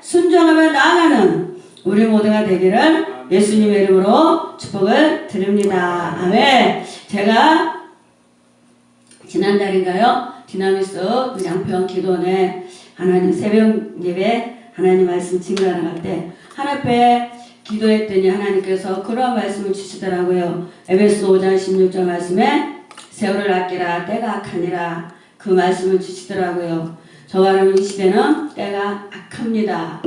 순종하며 나아가는 우리 모두가 되기를 예수님의 이름으로 축복을 드립니다. 아멘. 제가 지난달인가요? 디나미스 그 양평 기도원에 하나님 새벽 예배 하나님 말씀 증거하러 갈때 하나님께 기도했더니 하나님께서 그러한 말씀을 주시더라고요. 에베소 5장 16절 말씀에 세월을 아끼라 때가 악하니라 그 말씀을 주시더라고요. 저와 여러분 이 시대는 때가 악합니다.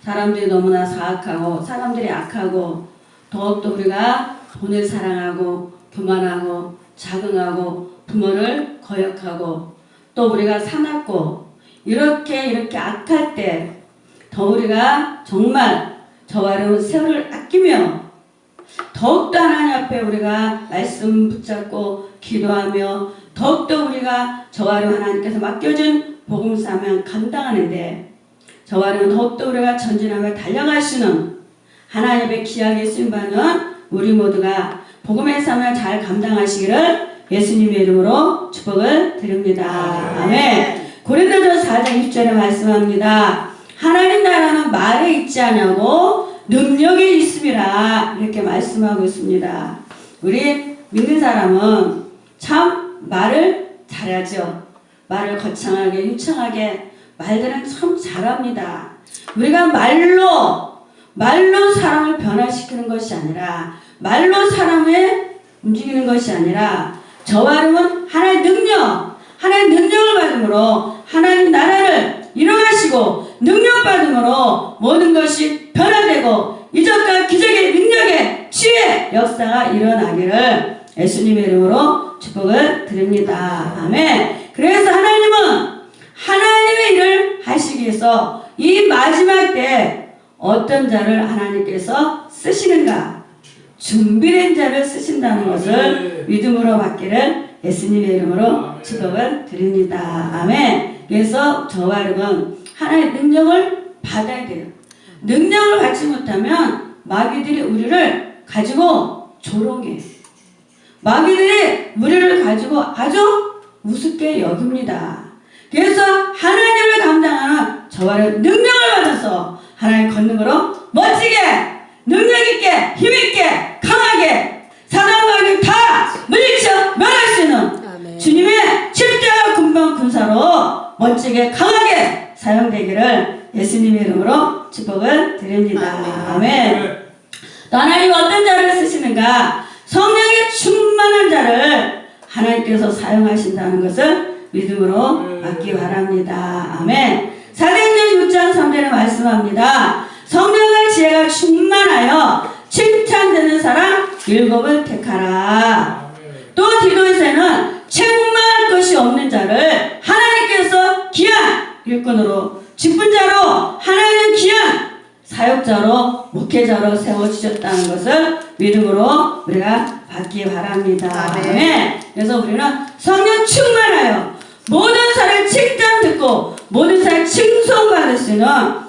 사람들이 너무나 사악하고 사람들이 악하고 더욱더 우리가 돈을 사랑하고 교만하고 자긍하고 부모를 거역하고 또 우리가 사납고 이렇게 이렇게 악할 때 더 우리가 정말 저와 여러분 세월을 아끼며 더욱더 하나님 앞에 우리가 말씀 붙잡고 기도하며 더욱더 우리가 저와 여러분 하나님께서 맡겨준 복음 사명 감당하는데 저와 여러분 더욱더 우리가 전진하며 달려갈 수는 하나님의 귀하게 쓰임받는 우리 모두가 복음의 삶을 잘 감당하시기를 예수님의 이름으로 축복을 드립니다. 아멘. 고린도서 4장 20절에 말씀합니다. 하나님 나라는 말에 있지 않냐고 능력에 있음이라 이렇게 말씀하고 있습니다. 우리 믿는 사람은 참 말을 잘하죠. 말을 거창하게 유창하게 말들은 참 잘합니다. 우리가 말로 말로 사람을 변화시키는 것이 아니라 말로 사람을 움직이는 것이 아니라 저와 여러분 하나의 능력 하나의 능력을 받음으로 하나님 나라를 이뤄가시고 능력 받음으로 모든 것이 변화되고 이적과 기적의 능력의 치유의 역사가 일어나기를 예수님의 이름으로 축복을 드립니다. 아멘. 그래서 하나님은 하나님의 일을 하시기 위해서 이 마지막 때 어떤 자를 하나님께서 쓰시는가? 준비된 자를 쓰신다는 것을 믿음으로 받기를 예수님의 이름으로 축복을 드립니다. 아멘. 그래서 저와 여러분 하나의 능력을 받아야 돼요. 능력을 받지 못하면 마귀들이 우리를 가지고 조롱해. 마귀들이 우리를 가지고 아주 우습게 여깁니다. 그래서 하나님을 감당하는 저와 여러분 능력을 받아서 하나님 걷는으로 멋지게 능력있게 힘있게 강하게 사단마귀 다 물리쳐 멸할 수 있는 아멘. 주님의 십자가 군방 군사로 멋지게 강하게 사용되기를 예수님의 이름으로 축복을 드립니다. 아멘. 또 하나님 어떤 자를 쓰시는가? 성령의 충만한 자를 하나님께서 사용하신다는 것을 믿음으로 받기 바랍니다. 아멘. 사도행전 6장 3절에 말씀합니다. 성령의 지혜가 충만하여 칭찬되는 사람 일곱을 택하라. 또 디도에서는 책망할 것이 없는 자를 하나님께서 귀한 일꾼으로 직분자로 사역자로 목회자로 세워주셨다는 것을 믿음으로 우리가 받기 바랍니다. 아멘. 아멘. 그래서 우리는 성령 충만하여 모든 사람 칭찬 듣고 모든 사람 칭송받을 수 있는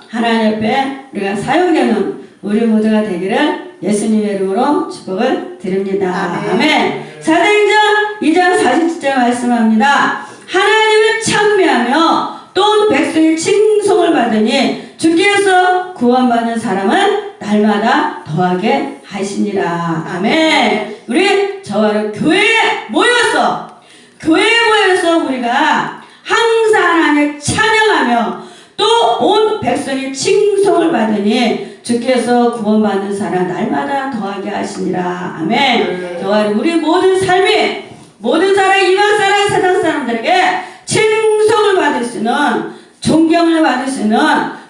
하나님 앞에 우리가 사용되는 우리 모두가 되기를 예수님의 이름으로 축복을 드립니다. 아멘. 아멘. 사도행전 2장 47절 말씀합니다. 하나님을 찬미하며 또 백성의 칭송을 받으니 주께서 구원받는 사람은 날마다 더하게 하시니라. 아멘. 우리 저와 교회에 모여서 교회에 모여서 우리가 항상 하나님 찬양하며 또 온 백성이 칭송을 받으니 주께서 구원받는 사람 날마다 더하게 하시니라. 아멘. 저와 우리 모든 삶이 모든 사람 이방 사람 세상 사람들에게 칭송을 받을 수 있는 존경을 받을 수 있는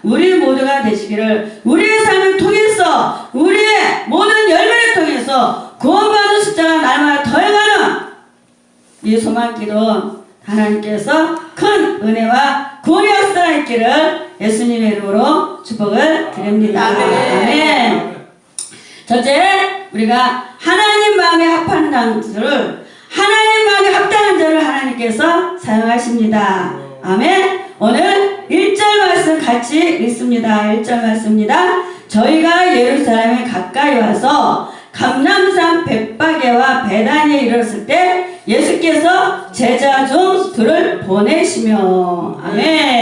우리 모두가 되시기를 우리의 삶을 통해서 우리의 모든 열매를 통해서 구원받은 숫자가 날마다 더해가는 이 소망기도 하나님께서 큰 은혜와 구원의 역사가 있기를 예수님의 이름으로 축복을 드립니다. 아멘. 첫째, 우리가 하나님 마음에 합하는 자를 하나님 마음에 합당한 자를 하나님께서 사용하십니다. 아멘. 오늘 1절 말씀 같이 읽습니다. 1절 말씀입니다. 저희가 예루살렘에 가까이 와서 감람산 bet박에와 베단에 이르렀을 때 예수께서 제자 중 둘을 보내시며 아멘.